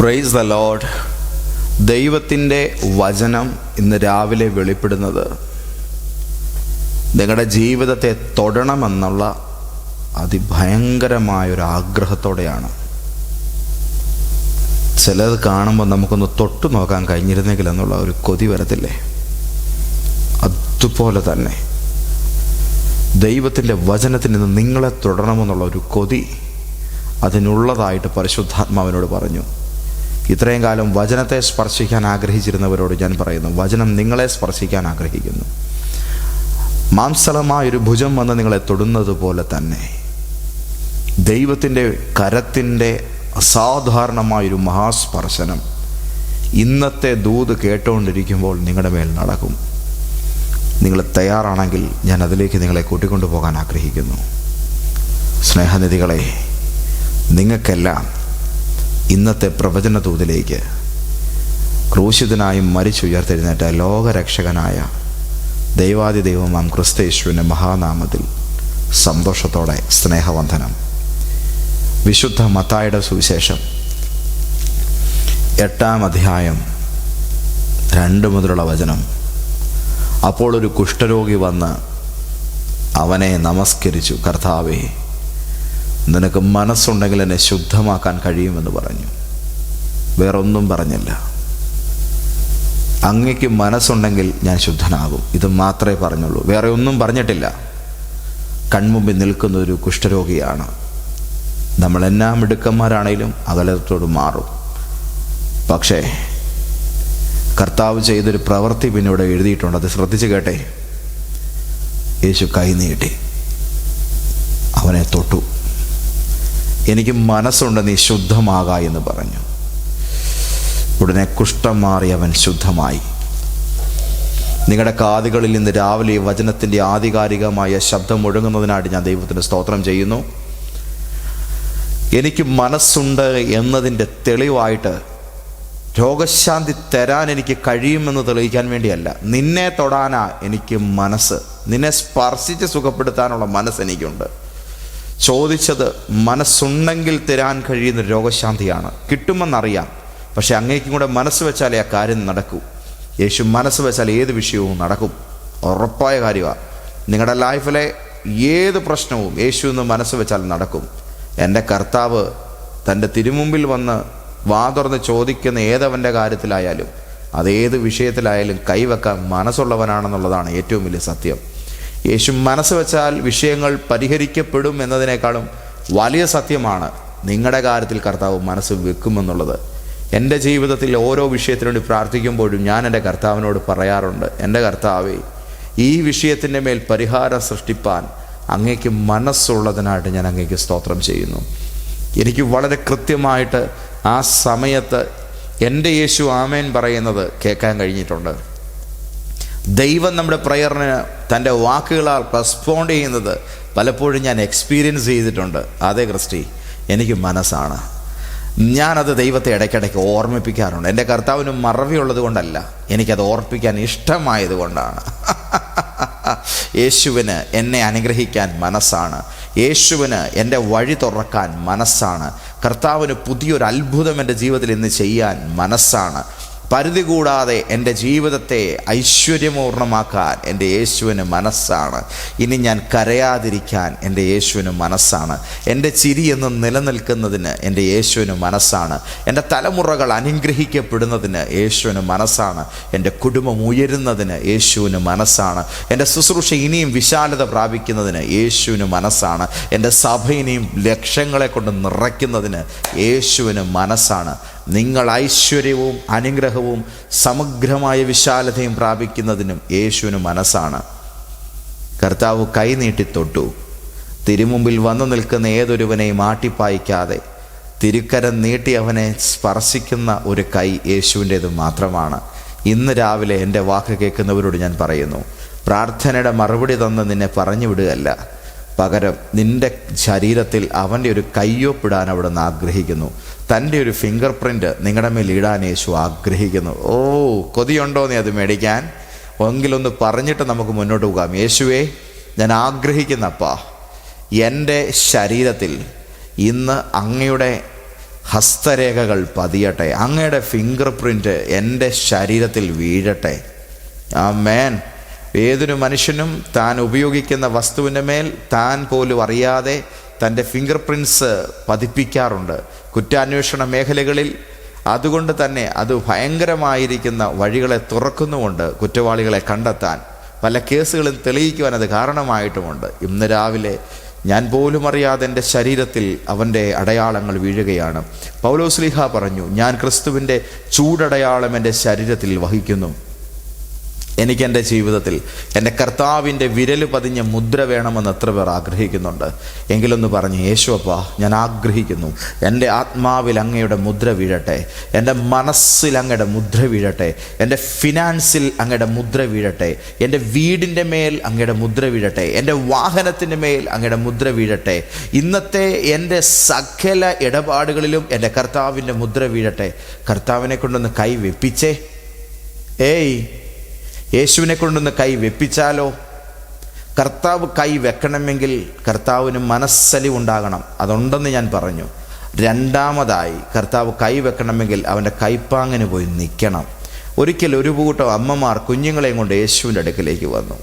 Praise the load ദൈവത്തിന്റെ വചനം ഇന്ന് രാവിലെ വെളിപ്പെടുന്നത് നിങ്ങളുടെ ജീവിതത്തെ തൊടണമെന്നുള്ള അതിഭയങ്കരമായൊരു ആഗ്രഹത്തോടെയാണ് ചിലത് കാണുമ്പോൾ നമുക്കൊന്ന് തൊട്ടു നോക്കാൻ കഴിഞ്ഞിരുന്നെങ്കിൽ എന്നുള്ള ഒരു കൊതി വരത്തില്ലേ? അതുപോലെ തന്നെ ദൈവത്തിന്റെ വചനത്തിൽ നിന്ന് നിങ്ങളെ തുടരണമെന്നുള്ള ഒരു കൊതി അതിനുള്ളതായിട്ട് പരിശുദ്ധാത്മാവിനോട് പറഞ്ഞു. ഇത്രയും കാലം വചനത്തെ സ്പർശിക്കാൻ ആഗ്രഹിച്ചിരുന്നവരോട് ഞാൻ പറയുന്നു വചനം നിങ്ങളെ സ്പർശിക്കാൻ ആഗ്രഹിക്കുന്നു. മാംസളമായൊരു ഭുജം വന്ന് നിങ്ങളെ തൊടുന്നത് പോലെ തന്നെ ദൈവത്തിന്റെ കരത്തിന്റെ അസാധാരണമായൊരു മഹാസ്പർശനം ഇന്നത്തെ ദൂത് കേട്ടുകൊണ്ടിരിക്കുമ്പോൾ നിങ്ങളുടെ മേൽ നടക്കും. നിങ്ങൾ തയ്യാറാണെങ്കിൽ ഞാൻ അതിലേക്ക് നിങ്ങളെ കൂട്ടിക്കൊണ്ടു പോകാൻ ആഗ്രഹിക്കുന്നു. സ്നേഹനിധികളെ നിങ്ങൾക്കെല്ലാം ഇന്നത്തെ പ്രവചന ദൂതിലേക്ക് ക്രൂശിതനായും മരിച്ചുയർത്തെഴുന്നേറ്റ ലോകരക്ഷകനായ ദൈവാദി ദൈവമാം ക്രിസ്തയേശുവിന്റെ മഹാനാമത്തിൽ സന്തോഷത്തോടെ സ്നേഹവന്ധനം വിശുദ്ധ മത്തായുടെ സുവിശേഷം എട്ടാം അധ്യായം രണ്ട് മുതലുള്ള വചനം. അപ്പോൾ ഒരു കുഷ്ഠരോഗി വന്ന് അവനെ നമസ്കരിച്ചു കർത്താവേ നിനക്ക് മനസ്സുണ്ടെങ്കിൽ എന്നെ ശുദ്ധമാക്കാൻ കഴിയുമെന്ന് പറഞ്ഞു. വേറൊന്നും പറഞ്ഞില്ല. അങ്ങയ്ക്ക് മനസ്സുണ്ടെങ്കിൽ ഞാൻ ശുദ്ധനാകും. ഇത് മാത്രമേ പറഞ്ഞുള്ളൂ. വേറെ ഒന്നും പറഞ്ഞിട്ടില്ല. കൺമുമ്പിൽ നിൽക്കുന്ന ഒരു കുഷ്ഠരോഗിയാണ്. നമ്മൾ എന്നാ മിടുക്കന്മാരാണേലും അകലത്തോട് മാറും. പക്ഷേ കർത്താവ് ചെയ്തൊരു പ്രവൃത്തി പിന്നെ ഇവിടെ എഴുതിയിട്ടുണ്ട്. അത് ശ്രദ്ധിച്ച് കേട്ടെ. യേശു കൈ നീട്ടി. അവനെ തൊട്ടു. എനിക്ക് മനസ്സുണ്ട് നീ ശുദ്ധമാക എന്ന് പറഞ്ഞു. ഉടനെ കുഷ്ഠം മാറി അവൻ ശുദ്ധമായി. നിങ്ങളുടെ കാതുകളിൽ നിന്ന് രാവിലെ വചനത്തിന്റെ ആധികാരികമായ ശബ്ദം മുഴങ്ങുന്നതിനായിട്ട് ഞാൻ ദൈവത്തിന് സ്തോത്രം ചെയ്യുന്നു. എനിക്ക് മനസ്സുണ്ട് എന്നതിന്റെ തെളിവായിട്ട് രോഗശാന്തി തരാൻ എനിക്ക് കഴിയുമെന്ന് തെളിയിക്കാൻ വേണ്ടിയല്ല. നിന്നെ തൊടാനാ എനിക്ക് മനസ്സ്. നിന്നെ സ്പർശിച്ച് സുഖപ്പെടുത്താനുള്ള മനസ്സ് എനിക്കുണ്ട്. ചോദിച്ചത് മനസ്സുണ്ടെങ്കിൽ തരാൻ കഴിയുന്ന രോഗശാന്തിയാണ്. കിട്ടുമെന്നറിയാം. പക്ഷെ അങ്ങേക്കും കൂടെ മനസ്സ് വെച്ചാലേ ആ കാര്യം നടക്കൂ. യേശു മനസ്സ് വെച്ചാൽ ഏത് വിഷയവും നടക്കും. ഉറപ്പായ കാര്യമാണ് നിങ്ങളുടെ ലൈഫിലെ ഏത് പ്രശ്നവും യേശു എന്ന് മനസ്സ് വെച്ചാൽ നടക്കും. എന്റെ കർത്താവ് തന്റെ തിരുമുമ്പിൽ വന്ന് വാ തുറന്ന് ചോദിക്കുന്ന ഏതവന്റെ കാര്യത്തിലായാലും അതേത് വിഷയത്തിലായാലും കൈവെക്കാൻ മനസ്സുള്ളവനാണെന്നുള്ളതാണ് ഏറ്റവും വലിയ സത്യം. യേശു മനസ്സ് വെച്ചാൽ വിഷയങ്ങൾ പരിഹരിക്കപ്പെടും എന്നതിനേക്കാളും വലിയ സത്യമാണ് നിങ്ങളുടെ കാര്യത്തിൽ കർത്താവ് മനസ്സ് വെക്കുമെന്നുള്ളത്. എന്റെ ജീവിതത്തിൽ ഓരോ വിഷയത്തിനോട് പ്രാർത്ഥിക്കുമ്പോഴും ഞാൻ എന്റെ കർത്താവിനോട് പറയാറുണ്ട് എന്റെ കർത്താവേ ഈ വിഷയത്തിന്റെ മേൽ പരിഹാരം സൃഷ്ടിപ്പാൻ അങ്ങേക്ക് മനസ്സുള്ളതിനായിട്ട് ഞാൻ അങ്ങേക്ക് സ്തോത്രം ചെയ്യുന്നു. എനിക്ക് വളരെ കൃത്യമായിട്ട് ആ സമയത്ത് എന്റെ യേശു ആമേൻ പറയുന്നത് കേൾക്കാൻ കഴിഞ്ഞിട്ടുണ്ട്. ദൈവം നമ്മുടെ പ്രയറിന് തന്റെ വാക്കുകളാൽ റെസ്പോണ്ട് ചെയ്യുന്നത് പലപ്പോഴും ഞാൻ എക്സ്പീരിയൻസ് ചെയ്തിട്ടുണ്ട്. അതേ ക്രിസ്റ്റി എനിക്ക് മനസ്സാണ്. ഞാനത് ദൈവത്തെ ഇടയ്ക്കിടയ്ക്ക് ഓർമ്മിപ്പിക്കാറുണ്ട്. എന്റെ കർത്താവിന് മറവിയുള്ളത് കൊണ്ടല്ല എനിക്കത് ഓർപ്പിക്കാൻ ഇഷ്ടമായത് കൊണ്ടാണ്. യേശുവിന് എന്നെ അനുഗ്രഹിക്കാൻ മനസ്സാണ്. യേശുവിന് എന്റെ വഴി തുറക്കാൻ മനസ്സാണ്. കർത്താവിന് പുതിയൊരു അത്ഭുതം എന്റെ ജീവിതത്തിൽ ഇന്ന് ചെയ്യാൻ മനസ്സാണ്. പരിധി കൂടാതെ എന്റെ ജീവിതത്തെ ഐശ്വര്യപൂർണമാക്കാൻ എന്റെ യേശുവിന് മനസ്സാണ്. ഇനി ഞാൻ കരയാതിരിക്കാൻ എന്റെ യേശുവിന് മനസ്സാണ്. എന്റെ ചിരി എന്ന് നിലനിൽക്കുന്നതിന് എന്റെ യേശുവിന് മനസ്സാണ്. എന്റെ തലമുറകൾ അനുഗ്രഹിക്കപ്പെടുന്നതിന് യേശുവിന് മനസ്സാണ്. എന്റെ കുടുംബം ഉയരുന്നതിന് യേശുവിന് മനസ്സാണ്. എന്റെ ശുശ്രൂഷ ഇനിയും വിശാലത പ്രാപിക്കുന്നതിന് യേശുവിന് മനസ്സാണ്. എന്റെ സഭ ഇനിയും ലക്ഷ്യങ്ങളെ കൊണ്ട് നിറയ്ക്കുന്നതിന് യേശുവിന് മനസ്സാണ്. നിങ്ങൾ ഐശ്വര്യവും അനുഗ്രഹവും സമഗ്രമായ വിശാലതയും പ്രാപിക്കുന്നതിനും യേശുവിന് മനസ്സാണ്. കർത്താവ് കൈനീട്ടി തൊട്ടു. തിരുമുമ്പിൽ വന്നു നിൽക്കുന്ന ഏതൊരുവനെയും ആട്ടിപ്പായിക്കാതെ തിരുക്കരം നീട്ടി അവനെ സ്പർശിക്കുന്ന ഒരു കൈ യേശുവിന്റേത് മാത്രമാണ്. ഇന്ന് രാവിലെ എന്റെ വാക്ക് കേൾക്കുന്നവരോട് ഞാൻ പറയുന്നു പ്രാർത്ഥനയുടെ മറുപടി തന്ന് നിന്നെ പറഞ്ഞു വിടുകയല്ല. പകരം നിന്റെ ശരീരത്തിൽ അവന്റെ ഒരു കയ്യൊപ്പിടാൻ അവിടെ നിന്ന് ആഗ്രഹിക്കുന്നു. തന്റെ ഒരു ഫിംഗർ പ്രിന്റ് നിങ്ങളുടെ മേൽ ഇടാൻ യേശു ആഗ്രഹിക്കുന്നു. ഓ കൊതിയുണ്ടോ നീ അത് മേടിക്കാൻ? എങ്കിലൊന്ന് പറഞ്ഞിട്ട് നമുക്ക് മുന്നോട്ട് പോകാം. യേശുവേ ഞാൻ ആഗ്രഹിക്കുന്നപ്പാ എന്റെ ശരീരത്തിൽ ഇന്ന് അങ്ങയുടെ ഹസ്തരേഖകൾ പതിയട്ടെ അങ്ങയുടെ ഫിംഗർ പ്രിന്റ് എന്റെ ശരീരത്തിൽ വീഴട്ടെ. ആ മേൻ ഏതൊരു മനുഷ്യനും താൻ ഉപയോഗിക്കുന്ന വസ്തുവിന്റെ മേൽ താൻ പോലും അറിയാതെ തന്റെ ഫിംഗർ പ്രിൻസ് പതിപ്പിക്കാറുണ്ട്. കുറ്റാന്വേഷണ മേഖലകളിൽ അതുകൊണ്ട് തന്നെ അത് ഭയങ്കരമായിരിക്കുന്ന വഴികളെ തുറക്കുന്നുമുണ്ട് കുറ്റവാളികളെ കണ്ടെത്താൻ. പല കേസുകളും തെളിയിക്കുവാൻ അത് കാരണമായിട്ടുമുണ്ട്. ഇന്ന് രാവിലെ ഞാൻ പോലും അറിയാതെ എന്റെ ശരീരത്തിൽ അവന്റെ അടയാളങ്ങൾ വീഴുകയാണ്. പൗലോസ്ലിഹ പറഞ്ഞു ഞാൻ ക്രിസ്തുവിന്റെ ചൂടടയാളം എന്റെ ശരീരത്തിൽ വഹിക്കുന്നു. എനിക്ക് എന്റെ ജീവിതത്തിൽ എന്റെ കർത്താവിന്റെ വിരൽ പതിഞ്ഞ മുദ്ര വേണമെന്ന് എത്ര പേർ ആഗ്രഹിക്കുന്നുണ്ട്. എങ്കിലൊന്ന് പറഞ്ഞ് യേശുവപ്പ ഞാൻ ആഗ്രഹിക്കുന്നു. എന്റെ ആത്മാവിൽ അങ്ങയുടെ മുദ്ര വീഴട്ടെ. എന്റെ മനസ്സിൽ അങ്ങയുടെ മുദ്ര വീഴട്ടെ. എന്റെ ഫിനാൻസിൽ അങ്ങയുടെ മുദ്ര വീഴട്ടെ. എന്റെ വീടിന്റെ മേൽ അങ്ങയുടെ മുദ്ര വീഴട്ടെ. എന്റെ വാഹനത്തിന്റെ മേൽ അങ്ങയുടെ മുദ്ര വീഴട്ടെ. ഇന്നത്തെ എന്റെ സകല ഇടപാടുകളിലും എന്റെ കർത്താവിന്റെ മുദ്ര വീഴട്ടെ. കർത്താവിനെ കൊണ്ടൊന്ന് കൈ വെപ്പിച്ചേ ഏയ് യേശുവിനെ കൊണ്ടൊന്ന് കൈ വെപ്പിച്ചാലോ? കർത്താവ് കൈ വെക്കണമെങ്കിൽ കർത്താവിന് മനസ്സലി ഉണ്ടാകണം അതുണ്ടെന്ന് ഞാൻ പറഞ്ഞു. രണ്ടാമതായി കർത്താവ് കൈ വെക്കണമെങ്കിൽ അവന്റെ കൈപ്പാങ്ങിന് പോയി നിൽക്കണം. ഒരിക്കൽ ഒരു കൂട്ടം അമ്മമാർ കുഞ്ഞുങ്ങളെയും കൊണ്ട് യേശുവിന്റെ അടുക്കിലേക്ക് വന്നു.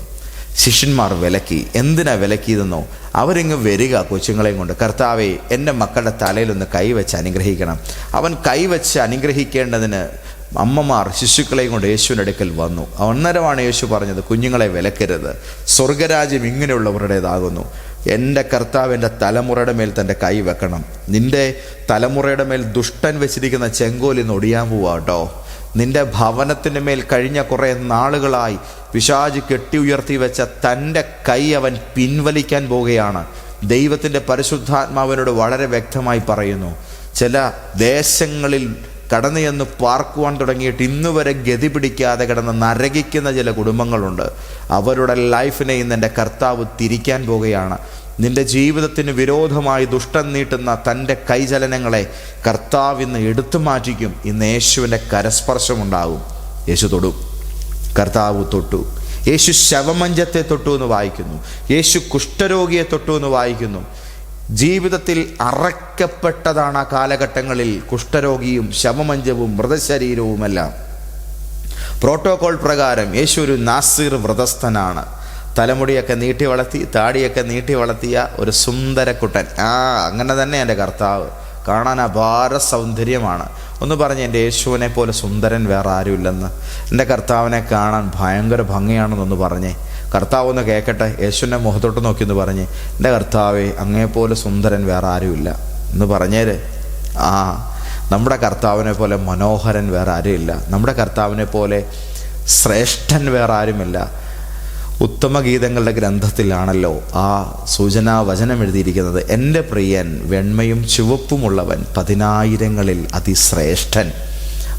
ശിഷ്യന്മാർ വിലക്കി. എന്തിനാ വിലക്കിയതെന്നോ? അവരിങ്ങ് വരിക കൊച്ചുങ്ങളെയും കൊണ്ട്. കർത്താവെ എന്റെ മക്കളുടെ തലയിലൊന്ന് കൈവച്ച് അനുഗ്രഹിക്കണം. അവൻ കൈവച്ച് അനുഗ്രഹിക്കേണ്ടതിന് അമ്മമാർ ശിശുക്കളെയും കൊണ്ട് യേശുവിന്റെ അടുക്കൽ വന്നു. അന്നേരമാണ് യേശു പറഞ്ഞത് കുഞ്ഞുങ്ങളെ വിലക്കരുത്. സ്വർഗരാജ്യം ഇങ്ങനെയുള്ളവരുടേതാകുന്നു. എന്റെ കർത്താവ് എന്റെ തലമുറയുടെ മേൽ തന്റെ കൈ വെക്കണം. നിന്റെ തലമുറയുടെ മേൽ ദുഷ്ടൻ വെച്ചിരിക്കുന്ന ചെങ്കോലിൽ നിന്ന് ഒടിയാൻ പോവാ കേട്ടോ നിന്റെ ഭവനത്തിന്റെ മേൽ കഴിഞ്ഞ കുറേ നാളുകളായി പിശാജ് കെട്ടി ഉയർത്തി വെച്ച തന്റെ കൈ അവൻ പിൻവലിക്കാൻ പോവുകയാണ്. ദൈവത്തിന്റെ പരിശുദ്ധാത്മാവിനോട് വളരെ വ്യക്തമായി പറയുന്നു ചില ദേശങ്ങളിൽ കടന്നു ചെന്ന് പാർക്കുവാൻ തുടങ്ങിയിട്ട് ഇന്ന് വരെ ഗതി പിടിക്കാതെ കിടന്ന് നരകിക്കുന്ന ചില കുടുംബങ്ങളുണ്ട്. അവരുടെ ലൈഫിനെ ഇന്ന് എന്റെ കർത്താവ് തിരിക്കാൻ പോവുകയാണ്. നിന്റെ ജീവിതത്തിന് വിരോധമായി ദുഷ്ടം നീട്ടുന്ന തന്റെ കൈചലനങ്ങളെ കർത്താവ് ഇന്ന് എടുത്തു മാറ്റിക്കും. ഇന്ന് യേശുവിന്റെ കരസ്പർശമുണ്ടാകും. യേശു തൊടു. കർത്താവ് തൊട്ടു. യേശു ശവമഞ്ചത്തെ തൊട്ടു എന്ന് വായിക്കുന്നു. യേശു കുഷ്ഠരോഗിയെ തൊട്ടു എന്ന് വായിക്കുന്നു. ജീവിതത്തിൽ അറക്കപ്പെട്ടതാണ് ആ കാലഘട്ടങ്ങളിൽ കുഷ്ഠരോഗിയും ശവമഞ്ചവും മൃതശരീരവുമെല്ലാം. പ്രോട്ടോകോൾ പ്രകാരം യേശു ഒരു നാസിർ വ്രതസ്ഥനാണ്. തലമുടിയൊക്കെ നീട്ടി വളർത്തി താടിയൊക്കെ നീട്ടി വളർത്തിയ ഒരു സുന്ദരക്കുട്ടൻ ആ അങ്ങനെ തന്നെ എന്റെ കർത്താവ് കാണാൻ അപാര സൗന്ദര്യമാണ്. ഒന്ന് പറഞ്ഞ് എന്റെ യേശുവിനെ പോലെ സുന്ദരൻ വേറെ ആരുമില്ലെന്ന്. എന്റെ കർത്താവിനെ കാണാൻ ഭയങ്കര ഭംഗിയാണെന്നൊന്ന് പറഞ്ഞേ. കർത്താവ് ഒന്ന് കേൾക്കട്ടെ യേശുവിന്റെ മുഖത്തോട്ട് നോക്കി എന്ന് പറഞ്ഞ് എന്റെ കർത്താവെ അങ്ങേപോലെ സുന്ദരൻ വേറെ ആരുമില്ല. എന്ന് പറഞ്ഞേര്. ആ നമ്മുടെ കർത്താവിനെ പോലെ മനോഹരൻ വേറെ ആരുമില്ല. നമ്മുടെ കർത്താവിനെ പോലെ ശ്രേഷ്ഠൻ വേറെ ആരുമില്ല. ഉത്തമ ഗീതങ്ങളുടെ ഗ്രന്ഥത്തിലാണല്ലോ ആ സൂചനാ വചനം എഴുതിയിരിക്കുന്നത്. എന്റെ പ്രിയൻ വെണ്മയും ചുവപ്പുമുള്ളവൻ പതിനായിരങ്ങളിൽ അതിശ്രേഷ്ഠൻ.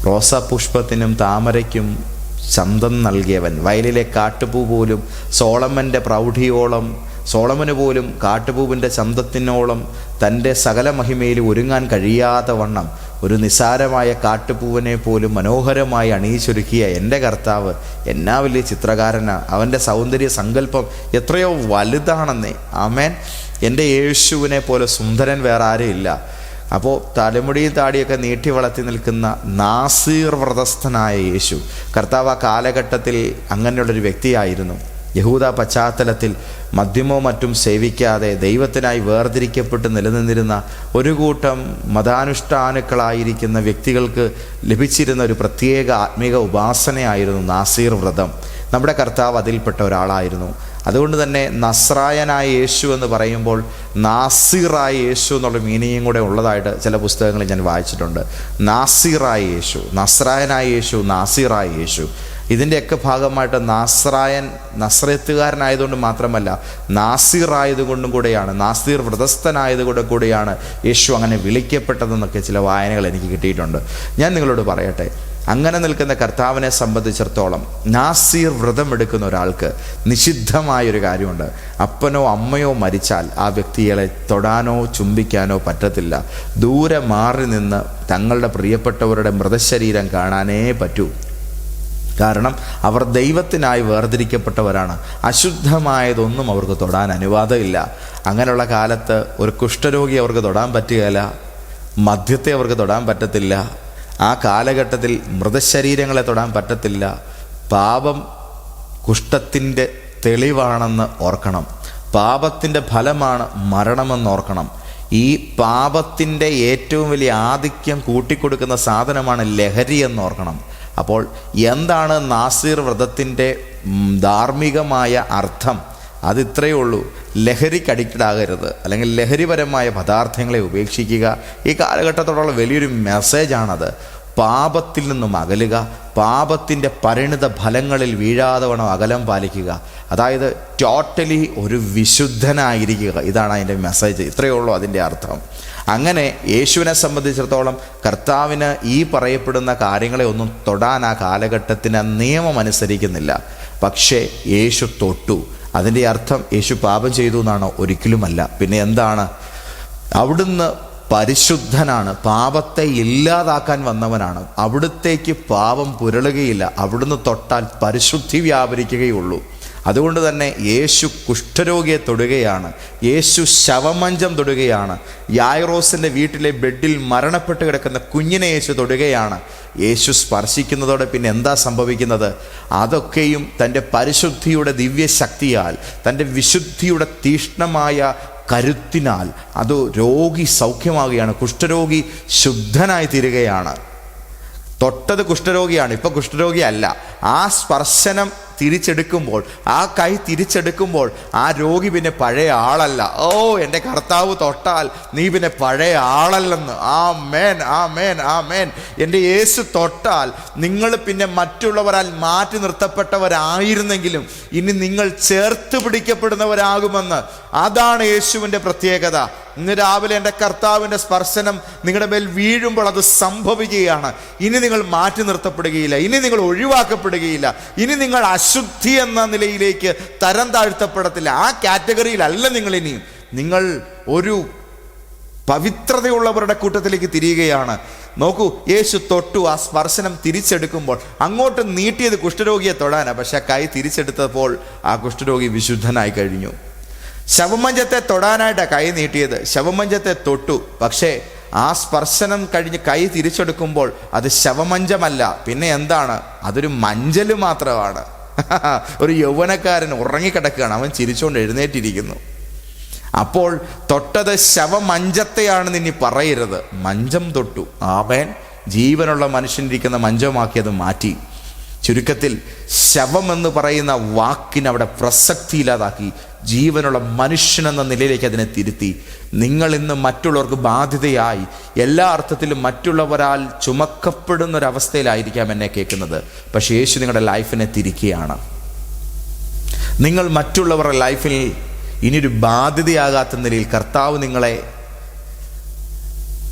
റോസാപുഷ്പത്തിനും താമരയ്ക്കും ചന്തം നൽകിയവൻ. വയലിലെ കാട്ടുപൂ പോലും സോളമന്റെ പ്രൗഢിയോളം സോളമന് പോലും കാട്ടുപൂവിന്റെ ചന്തത്തിനോളം തന്റെ സകല മഹിമയിൽ ഒരുങ്ങാൻ കഴിയാത്ത വണ്ണം ഒരു നിസാരമായ കാട്ടുപൂവിനെ പോലും മനോഹരമായി അണിയിച്ചൊരുക്കിയ എന്റെ കർത്താവ് എന്നാ വലിയ ചിത്രകാരനാണ് അവന്റെ സൗന്ദര്യ സങ്കല്പം എത്രയോ വലുതാണെന്നേ. ആമേൻ. എന്റെ യേശുവിനെ പോലെ സുന്ദരൻ വേറെ ആരും ഇല്ല അപ്പോൾ തലമുടിയും താടിയൊക്കെ നീട്ടി വളർത്തി നിൽക്കുന്ന നാസീർ വ്രതസ്ഥനായ യേശു കർത്താവ് ആ കാലഘട്ടത്തിൽ അങ്ങനെയുള്ളൊരു വ്യക്തിയായിരുന്നു. യഹൂദ പശ്ചാത്തലത്തിൽ മദ്യമോ മറ്റും സേവിക്കാതെ ദൈവത്തിനായി വേർതിരിക്കപ്പെട്ട് നിലനിന്നിരുന്ന ഒരു കൂട്ടം മതാനുഷ്ഠാനുക്കളായിരിക്കുന്ന വ്യക്തികൾക്ക് ലഭിച്ചിരുന്ന ഒരു പ്രത്യേക ആത്മീക ഉപാസനയായിരുന്നു നാസീർ വ്രതം. നമ്മുടെ കർത്താവ് അതിൽപ്പെട്ട ഒരാളായിരുന്നു. അതുകൊണ്ട് തന്നെ നസ്രായനായ യേശു എന്ന് പറയുമ്പോൾ നാസിറായ യേശു എന്നുള്ള മീനിങ്ങും കൂടെ ഉള്ളതായിട്ട് ചില പുസ്തകങ്ങളിൽ ഞാൻ വായിച്ചിട്ടുണ്ട്. നാസിറായ യേശു നസ്രായനായ യേശു നാസിറായ യേശു. ഇതിന്റെയൊക്കെ ഭാഗമായിട്ട് നാസ്രായൻ നസ്രത്തുകാരനായതുകൊണ്ട് മാത്രമല്ല നാസിർ ആയതുകൊണ്ടും കൂടെയാണ് നാസിർ വ്രതസ്ഥനായതുകൊണ്ട് കൂടെയാണ് യേശു അങ്ങനെ വിളിക്കപ്പെട്ടതെന്നൊക്കെ ചില വായനകൾ എനിക്ക് കിട്ടിയിട്ടുണ്ട്. ഞാൻ നിങ്ങളോട് പറയട്ടെ അങ്ങനെ നിൽക്കുന്ന കർത്താവിനെ സംബന്ധിച്ചിടത്തോളം നാസീർ വ്രതം എടുക്കുന്ന ഒരാൾക്ക് നിഷിദ്ധമായൊരു കാര്യമുണ്ട്. അപ്പനോ അമ്മയോ മരിച്ചാൽ ആ വ്യക്തികളെ തൊടാനോ ചുംബിക്കാനോ പറ്റത്തില്ല. ദൂരെ മാറി നിന്ന് തങ്ങളുടെ പ്രിയപ്പെട്ടവരുടെ മൃതശരീരം കാണാനേ പറ്റൂ. കാരണം അവർ ദൈവത്തിനായി വേർതിരിക്കപ്പെട്ടവരാണ്. അശുദ്ധമായതൊന്നും അവർക്ക് തൊടാൻ അനുവാദമില്ല. അങ്ങനെയുള്ള കാലത്ത് ഒരു കുഷ്ഠരോഗി അവർക്ക് തൊടാൻ പറ്റുകയില്ല. മദ്യത്തെ അവർക്ക് തൊടാൻ പറ്റത്തില്ല. ആ കാലഘട്ടത്തിൽ മൃതശരീരങ്ങളെ തൊടാൻ പറ്റത്തില്ല. പാപം കുഷ്ഠത്തിന്റെ തെളിവാണെന്ന് ഓർക്കണം. പാപത്തിന്റെ ഫലമാണ് മരണമെന്ന് ഓർക്കണം. ഈ പാപത്തിന്റെ ഏറ്റവും വലിയ ആധിക്യം കൂട്ടിക്കൊടുക്കുന്ന സാധനമാണ് ലഹരി എന്ന് ഓർക്കണം. അപ്പോൾ എന്താണ് നാസിർ വ്രതത്തിന്റെ ധാർമ്മികമായ അർത്ഥം? അത് ഇത്രയേ ഉള്ളൂ. ലഹരിക്ക് അഡിക്റ്റഡ് ആകരുത്. അല്ലെങ്കിൽ ലഹരിപരമായ പദാർത്ഥങ്ങളെ ഉപേക്ഷിക്കുക. ഈ കാലഘട്ടത്തോടുള്ള വലിയൊരു മെസ്സേജാണത് പാപത്തിൽ നിന്നും അകലുക പാപത്തിന്റെ പരിണിത ഫലങ്ങളിൽ വീഴാതെ വേണം അകലം പാലിക്കുക. അതായത് ടോട്ടലി ഒരു വിശുദ്ധനായിരിക്കുക. ഇതാണ് അതിന്റെ മെസ്സേജ് ഇത്രയേ ഉള്ളൂ അതിന്റെ അർത്ഥം. അങ്ങനെ യേശുവിനെ സംബന്ധിച്ചിടത്തോളം കർത്താവിന് ഈ പറയപ്പെടുന്ന കാര്യങ്ങളെ ഒന്നും തൊടാൻ ആ കാലഘട്ടത്തിന് നിയമം അനുസരിക്കുന്നില്ല. പക്ഷേ യേശു തൊട്ടു. അതിന്റെ അർത്ഥം യേശു പാപം ചെയ്തു എന്നാണോ ഒരിക്കലുമല്ല. പിന്നെ എന്താണ്? അവിടുന്ന് പരിശുദ്ധനാണ്. പാപത്തെ ഇല്ലാതാക്കാൻ വന്നവനാണ്. അവിടുത്തേക്ക് പാപം പുരളുകയില്ല. അവിടുന്ന് തൊട്ടാൽ പരിശുദ്ധി വ്യാപരിക്കുകയുള്ളൂ. അതുകൊണ്ട് തന്നെ യേശു കുഷ്ഠരോഗിയെ തൊടുകയാണ്. യേശു ശവമഞ്ചം തൊടുകയാണ്. യായറോസിന്റെ വീട്ടിലെ ബെഡിൽ മരണപ്പെട്ട് കിടക്കുന്ന കുഞ്ഞിനെ യേശു തൊടുകയാണ്. യേശു സ്പർശിക്കുന്നതോടെ പിന്നെ എന്താ സംഭവിക്കുന്നത്? അതൊക്കെയും തന്റെ പരിശുദ്ധിയുടെ ദിവ്യശക്തിയാൽ തന്റെ വിശുദ്ധിയുടെ തീഷ്ണമായ കരുത്തിനാൽ അത് രോഗി സൗഖ്യമാവുകയാണ് കുഷ്ഠരോഗി ശുദ്ധനായി തീരുകയാണ്. തൊട്ടത് കുഷ്ഠരോഗിയാണ്. ഇപ്പൊ കുഷ്ഠരോഗിയല്ല ആ സ്പർശനം തിരിച്ചെടുക്കുമ്പോൾ ആ കൈ തിരിച്ചെടുക്കുമ്പോൾ ആ രോഗി പിന്നെ പഴയ ആളല്ല. ഓ എന്റെ കർത്താവ് തൊട്ടാൽ നീ പിന്നെ പഴയ ആളല്ലെന്ന്. ആ മേൻ ആ മേൻ ആ മേൻ എന്റെ യേശു തൊട്ടാൽ നിങ്ങൾ പിന്നെ മറ്റുള്ളവരാൽ മാറ്റി നിർത്തപ്പെട്ടവരായിരുന്നെങ്കിലും ഇനി നിങ്ങൾ ചേർത്ത് പിടിക്കപ്പെടുന്നവരാകുമെന്ന്. അതാണ് യേശുവിന്റെ പ്രത്യേകത. ഇന്ന് രാവിലെ എന്റെ കർത്താവിന്റെ സ്പർശനം നിങ്ങളുടെ മേൽ വീഴുമ്പോൾ അത് സംഭവിക്കുകയാണ്. ഇനി നിങ്ങൾ മാറ്റി നിർത്തപ്പെടുകയില്ല. ഇനി നിങ്ങൾ ഒഴിവാക്കപ്പെടുകയില്ല. ഇനി നിങ്ങൾ അശുദ്ധി എന്ന നിലയിലേക്ക് തരം താഴ്ത്തപ്പെടത്തില്ല. ആ കാറ്റഗറിയിലല്ല നിങ്ങൾ ഇനിയും നിങ്ങൾ ഒരു പവിത്രതയുള്ളവരുടെ കൂട്ടത്തിലേക്ക് തിരിയുകയാണ്. നോക്കൂ യേശു തൊട്ടു ആ സ്പർശനം തിരിച്ചെടുക്കുമ്പോൾ അങ്ങോട്ട് നീട്ടിയത് കുഷ്ഠരോഗിയെ തൊടാനാണ് പക്ഷെ കൈ തിരിച്ചെടുത്തപ്പോൾ ആ കുഷ്ഠരോഗി വിശുദ്ധനായി കഴിഞ്ഞു. ശവമഞ്ചത്തെ തൊടാനായിട്ടാണ് കൈ നീട്ടിയത്. ശവമഞ്ചത്തെ തൊട്ടു. പക്ഷേ ആ സ്പർശനം കഴിഞ്ഞ് കൈ തിരിച്ചെടുക്കുമ്പോൾ അത് ശവമഞ്ചമല്ല. പിന്നെ എന്താണ്? അതൊരു മഞ്ചൽ മാത്രമാണ്. ഒരു യൗവനക്കാരൻ ഉറങ്ങിക്കിടക്കുകയാണ്. അവൻ ചിരിച്ചുകൊണ്ട് എഴുന്നേറ്റിരിക്കുന്നു. അപ്പോൾ തൊട്ടത് ശവമഞ്ചത്തെയാണ് നിന്നി പറയരുത്. മഞ്ചം തൊട്ടു. ആമേൻ. ജീവനുള്ള മനുഷ്യനിരിക്കുന്ന മഞ്ചമാക്കി അത് മാറ്റി. ചുരുക്കത്തിൽ ശവം എന്ന് പറയുന്ന വാക്കിനവിടെ പ്രസക്തിയില്ലാതാക്കി. ജീവനുള്ള മനുഷ്യനെന്ന നിലയിലേക്ക് അതിനെ തിരുത്തി. നിങ്ങൾ ഇന്ന് മറ്റുള്ളവർക്ക് ബാധ്യതയായി എല്ലാ അർത്ഥത്തിലും മറ്റുള്ളവരാൽ ചുമക്കപ്പെടുന്ന ഒരവസ്ഥയിലായിരിക്കാം എന്നെ കേൾക്കുന്നത്. പക്ഷേ യേശു നിങ്ങളുടെ ലൈഫിനെ തിരിക്കുകയാണ്. നിങ്ങൾ മറ്റുള്ളവരുടെ ലൈഫിൽ ഇനിയൊരു ബാധ്യതയാകാത്ത നിലയിൽ കർത്താവ് നിങ്ങളെ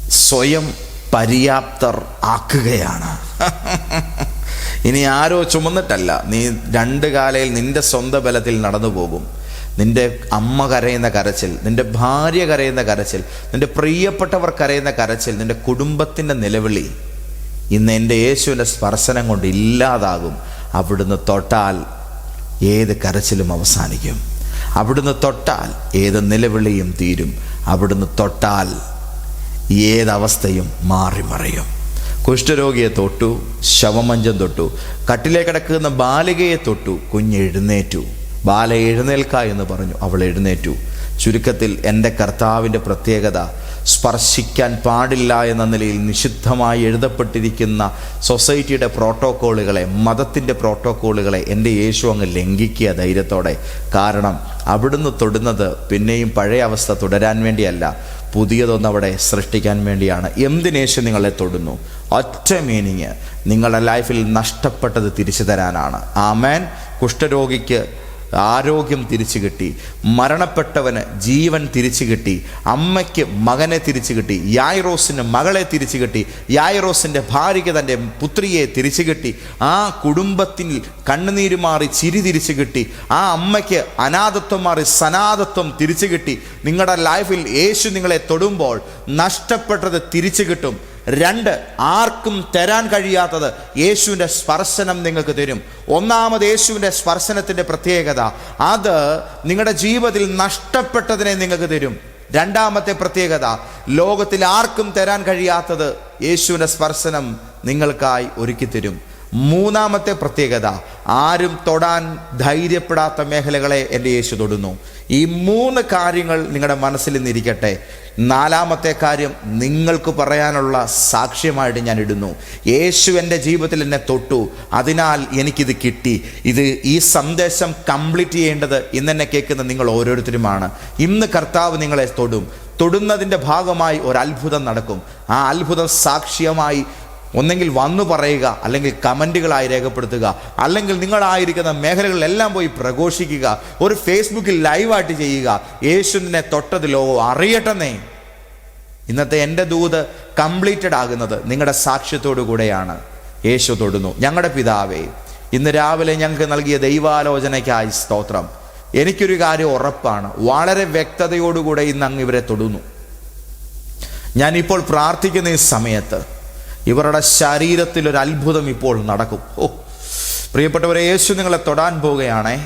സ്വയം പര്യാപ്തർ ആക്കുകയാണ്. ഇനി ആരോ ചുമന്നിട്ടല്ല. നീ രണ്ട് കാലയിൽ നിന്റെ സ്വന്തം ബലത്തിൽ നടന്നു പോകും നിന്റെ അമ്മ കരയുന്ന കരച്ചിൽ നിന്റെ ഭാര്യ കരയുന്ന കരച്ചിൽ നിന്റെ പ്രിയപ്പെട്ടവർ കരയുന്ന കരച്ചിൽ നിന്റെ കുടുംബത്തിന്റെ നിലവിളി ഇന്ന് എന്റെ യേശുവിന്റെ സ്പർശനം കൊണ്ട് ഇല്ലാതാകും. അവിടുന്ന് തൊട്ടാൽ ഏത് കരച്ചിലും അവസാനിക്കും. അവിടുന്ന് തൊട്ടാൽ ഏത് നിലവിളിയും തീരും. അവിടുന്ന് തൊട്ടാൽ ഏതവസ്ഥയും മാറി മറയും കുഷ്ഠരോഗിയെ തൊട്ടു ശവമഞ്ചം തൊട്ടു കട്ടിലേ കിടക്കുന്ന ബാലികയെ തൊട്ടു കുഞ്ഞ് എഴുന്നേറ്റു. ബാല എഴുന്നേൽക്ക എന്ന് പറഞ്ഞു. അവൾ എഴുന്നേറ്റു. ചുരുക്കത്തിൽ എന്റെ കർത്താവിന്റെ പ്രത്യേകത സ്പർശിക്കാൻ പാടില്ല എന്ന നിലയിൽ നിഷിദ്ധമായി എഴുതപ്പെട്ടിരിക്കുന്ന സൊസൈറ്റിയുടെ പ്രോട്ടോക്കോളുകളെ മതത്തിന്റെ പ്രോട്ടോക്കോളുകളെ എന്റെ യേശു അങ്ങ് ലംഘിക്കുക ധൈര്യത്തോടെ. കാരണം അവിടുന്ന് തൊടുന്നത് പിന്നെയും പഴയ അവസ്ഥ തുടരാൻ വേണ്ടിയല്ല പുതിയതൊന്ന് അവിടെ സൃഷ്ടിക്കാൻ വേണ്ടിയാണ്. എന്തിനേശു നിങ്ങളെ തൊടുന്നു? ഒറ്റ മീനിങ്. നിങ്ങളുടെ ലൈഫിൽ നഷ്ടപ്പെട്ടത് തിരിച്ചു തരാനാണ്. ആമേൻ. കുഷ്ഠരോഗിക്ക് ആരോഗ്യം തിരിച്ചു കിട്ടി. മരണപ്പെട്ടവന് ജീവൻ തിരിച്ചു കിട്ടി. അമ്മയ്ക്ക് മകനെ തിരിച്ചു കിട്ടി. യായ്റോസിന് മകളെ തിരിച്ചു കിട്ടി. യായ്റോസിന്റെ ഭാര്യയ്ക്ക് തന്റെ പുത്രിയെ തിരിച്ചു കിട്ടി. ആ കുടുംബത്തിൽ കണ്ണുനീര് മാറി ചിരി തിരിച്ചു കിട്ടി. ആ അമ്മയ്ക്ക് അനാഥത്വം മാറി സനാഥത്വം തിരിച്ചു കിട്ടി. നിങ്ങളുടെ ലൈഫിൽ യേശു നിങ്ങളെ തൊടുമ്പോൾ നഷ്ടപ്പെട്ടത് തിരിച്ചു കിട്ടും. രണ്ട് ആർക്കും തരാൻ കഴിയാത്തത് യേശുവിന്റെ സ്പർശനം നിങ്ങൾക്ക് തരും. ഒന്നാമത് യേശുവിന്റെ സ്പർശനത്തിന്റെ പ്രത്യേകത അത് നിങ്ങളുടെ ജീവിതത്തിൽ നഷ്ടപ്പെട്ടതിനെ നിങ്ങൾക്ക് തരും. രണ്ടാമത്തെ പ്രത്യേകത ലോകത്തിൽ ആർക്കും തരാൻ കഴിയാത്തത് യേശുവിന്റെ സ്പർശനം നിങ്ങൾക്കായി ഒരുക്കി തരും മൂന്നാമത്തെ പ്രത്യേകത ആരും തൊടാൻ ധൈര്യപ്പെടാത്ത മേഖലകളെ എന്റെ യേശു തൊടുന്നു. ഈ മൂന്ന് കാര്യങ്ങൾ നിങ്ങളുടെ മനസ്സിൽ നിന്നിരിക്കട്ടെ. നാലാമത്തെ കാര്യം നിങ്ങൾക്ക് പറയാനുള്ള സാക്ഷ്യമായിട്ട് ഞാൻ ഇടുന്നു. യേശു എന്റെ ജീവിതത്തിൽ എന്നെ തൊട്ടു. അതിനാൽ എനിക്കിത് കിട്ടി. ഇത് ഈ സന്ദേശം കംപ്ലീറ്റ് ചെയ്യേണ്ടത് ഇന്നെന്നെ കേൾക്കുന്ന നിങ്ങൾ ഓരോരുത്തരുമാണ്. ഇന്ന് കർത്താവ് നിങ്ങളെ തൊടും. തൊടുന്നതിന്റെ ഭാഗമായി ഒരു അത്ഭുതം നടക്കും. ആ അത്ഭുതം സാക്ഷ്യമായി ഒന്നെങ്കിൽ വന്നു പറയുക അല്ലെങ്കിൽ കമന്റുകളായി രേഖപ്പെടുത്തുക അല്ലെങ്കിൽ നിങ്ങളായിരിക്കുന്ന മേഖലകളിലെല്ലാം പോയി പ്രഘോഷിക്കുക ഒരു ഫേസ്ബുക്കിൽ ലൈവായിട്ട് ചെയ്യുക യേശുവിനെ തൊട്ടത് ലോകം അറിയട്ടെന്നേ. ഇന്നത്തെ എന്റെ ദൂത് കംപ്ലീറ്റഡ് ആകുന്നത് നിങ്ങളുടെ സാക്ഷ്യത്തോടു കൂടെയാണ്. യേശു തൊടുന്നു. ഞങ്ങളുടെ പിതാവേ ഇന്ന് രാവിലെ ഞങ്ങൾക്ക് നൽകിയ ദൈവാലോചനയ്ക്കായി സ്തോത്രം. എനിക്കൊരു കാര്യം ഉറപ്പാണ്. വളരെ വ്യക്തതയോടുകൂടെ ഇന്ന് അങ്ങ് ഇവരെ തൊടുന്നു. ഞാനിപ്പോൾ പ്രാർത്ഥിക്കുന്ന ഈ സമയത്ത് ഇവരുടെ ശരീരത്തിൽ ഒരു അത്ഭുതം ഇപ്പോൾ നടക്കും. ഓ പ്രിയപ്പെട്ടവരെ യേശു നിങ്ങളെ തൊടാൻ പോവുകയാണേ.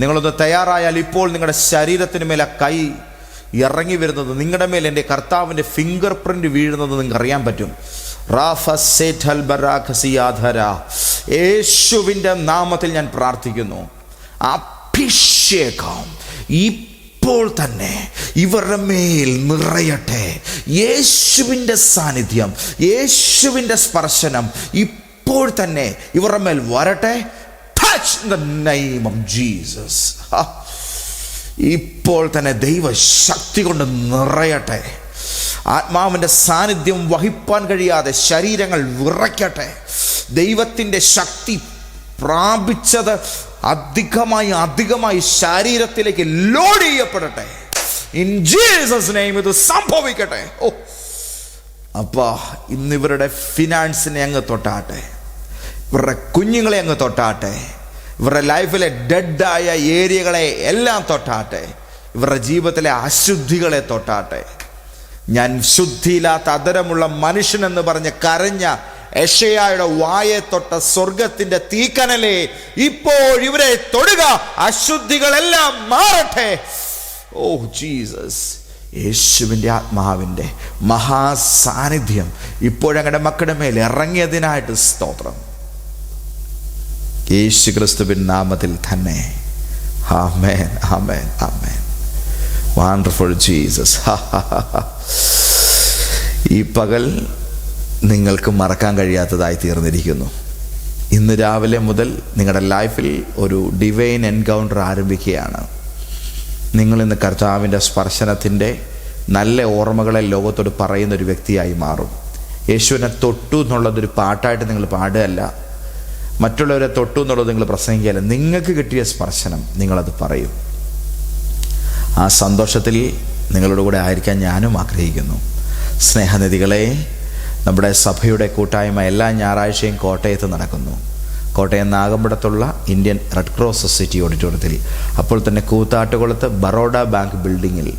നിങ്ങളൊന്ന് തയ്യാറായാൽ ഇപ്പോൾ നിങ്ങളുടെ ശരീരത്തിന് മേലെ കൈ ഇറങ്ങി വരുന്നത് നിങ്ങളുടെ മേൽ എന്റെ കർത്താവിന്റെ ഫിംഗർ പ്രിന്റ് വീഴുന്നത് നിങ്ങൾക്ക് അറിയാൻ പറ്റും യേശുവിന്റെ നാമത്തിൽ ഞാൻ പ്രാർത്ഥിക്കുന്നു. അഭിഷേകം. ഇപ്പോൾ തന്നെ ഇവരുടെ മേൽ നിറയട്ടെ. യേശുവിന്റെ സാന്നിധ്യം യേശുവിന്റെ സ്പർശനം ഇപ്പോൾ തന്നെ ഇവരുടെ മേൽ വരട്ടെ. Touch the name of Jesus ഇപ്പോൾ തന്നെ ദൈവശക്തി കൊണ്ട് നിറയട്ടെ. ആത്മാവിന്റെ സാന്നിധ്യം വഹിപ്പാൻ കഴിയാതെ ശരീരങ്ങൾ വിറയ്ക്കട്ടെ. ദൈവത്തിന്റെ ശക്തി പ്രാപിച്ചത് അധികമായി അധികമായി ശരീരത്തിലേക്ക് ലോഡ് ചെയ്യപ്പെടട്ടെ. ഇൻ ജീസസ് നെയിം ഇത് സംഭവിക്കട്ടെ. ഓ. അപ്പാ ഇന്ന് ഇവരുടെ ഫിനാൻസിനെ അങ്ങ് തൊട്ടാട്ടെ. ഇവരുടെ കുഞ്ഞുങ്ങളെ അങ്ങ് തൊട്ടാട്ടെ. ഇവരുടെ ലൈഫിലെ ഡെഡായ ഏരിയകളെ എല്ലാം തൊട്ടാട്ടെ. ഇവരുടെ ജീവിതത്തിലെ അശുദ്ധികളെ തൊട്ടാട്ടെ. ഞാൻ ശുദ്ധിയില്ലാത്ത അതരമുള്ള മനുഷ്യനെന്ന് പറഞ്ഞ് കരഞ്ഞ യഷയായുടെ വായെ തൊട്ട സ്വർഗത്തിന്റെ തീക്കനലെ ഇപ്പോൾ ഇവരെ തൊടുക. അശുദ്ധികളെല്ലാം മാറട്ടെ. ഓ ജീസസ് യേശുവിന്റെ ആത്മാവിന്റെ മഹാസാന്നിധ്യം ഇപ്പോഴങ്ങടെ മക്കളുടെ മേൽ ഇറങ്ങിയതിനായിട്ട് സ്തോത്രം. യേശു ക്രിസ്തുവിൻ നാമത്തിൽ തന്നെ. ആമേൻ ആമേൻ ആമേൻ. വാണ്ടർഫുൾ ജീസസ് ഈ പകൽ നിങ്ങൾക്ക് മറക്കാൻ കഴിയാത്തതായി തീർന്നിരിക്കുന്നു. ഇന്ന് രാവിലെ മുതൽ നിങ്ങളുടെ ലൈഫിൽ ഒരു ഡിവൈൻ എൻകൗണ്ടർ ആരംഭിക്കുകയാണ്. നിങ്ങൾ ഇന്ന് കർത്താവിന്റെ സ്പർശനത്തിന്റെ നല്ല ഓർമ്മകളെ ലോകത്തോട് പറയുന്ന ഒരു വ്യക്തിയായി മാറും. യേശുവിനെ തൊട്ടു എന്നുള്ളതൊരു പാട്ടായിട്ട് നിങ്ങൾ പാടുകയല്ല. മറ്റുള്ളവരെ തൊട്ടു എന്നുള്ളത് നിങ്ങൾ പ്രസംഗിക്കുകയല്ല. നിങ്ങൾക്ക് കിട്ടിയ സ്പർശനം നിങ്ങളത് പറയും. ആ സന്തോഷത്തിൽ നിങ്ങളുടെ കൂടെ ആയിരിക്കാൻ ഞാനും ആഗ്രഹിക്കുന്നു. സ്നേഹനിധികളെ നമ്മുടെ സഭയുടെ കൂട്ടായ്മ എല്ലാ ഞായറാഴ്ചയും കോട്ടയത്ത് നടക്കുന്നു. കോട്ടയം നാഗമ്പടത്തുള്ള ഇന്ത്യൻ റെഡ് ക്രോസ് സൊസൈറ്റി ഓഡിറ്റോറിയത്തിൽ. അപ്പോൾ തന്നെ കൂത്താട്ടുകുളത്ത് ബറോഡ ബാങ്ക് ബിൽഡിങ്ങിൽ.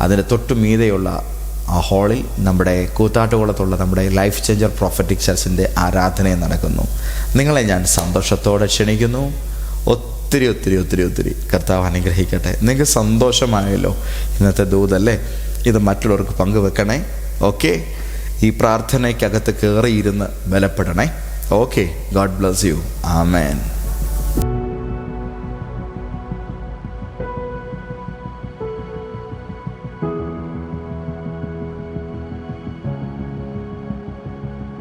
അതിന്റെ തൊട്ടു മീതെയുള്ള ആ ഹാളിൽ നമ്മുടെ കൂത്താട്ടുകുളത്തുള്ള നമ്മുടെ ലൈഫ് ചേഞ്ചർ പ്രോഫറ്റിക് ചർച്ചിന്റെ ആരാധനയും നടക്കുന്നു. നിങ്ങളെ ഞാൻ സന്തോഷത്തോടെ ക്ഷണിക്കുന്നു. ഒത്തിരി ഒത്തിരി ഒത്തിരി ഒത്തിരി കർത്താവ് അനുഗ്രഹിക്കട്ടെ. നിങ്ങൾക്ക് സന്തോഷമായല്ലോ ഇന്നത്തെ ദൂതല്ലേ? ഇത് മറ്റുള്ളവർക്ക് പങ്കുവെക്കണേ. ഓക്കെ? ഈ പ്രാർത്ഥനയ്ക്കകത്ത് കയറിയിരുന്ന് ബലപ്പെടണേ. Okay God bless you amen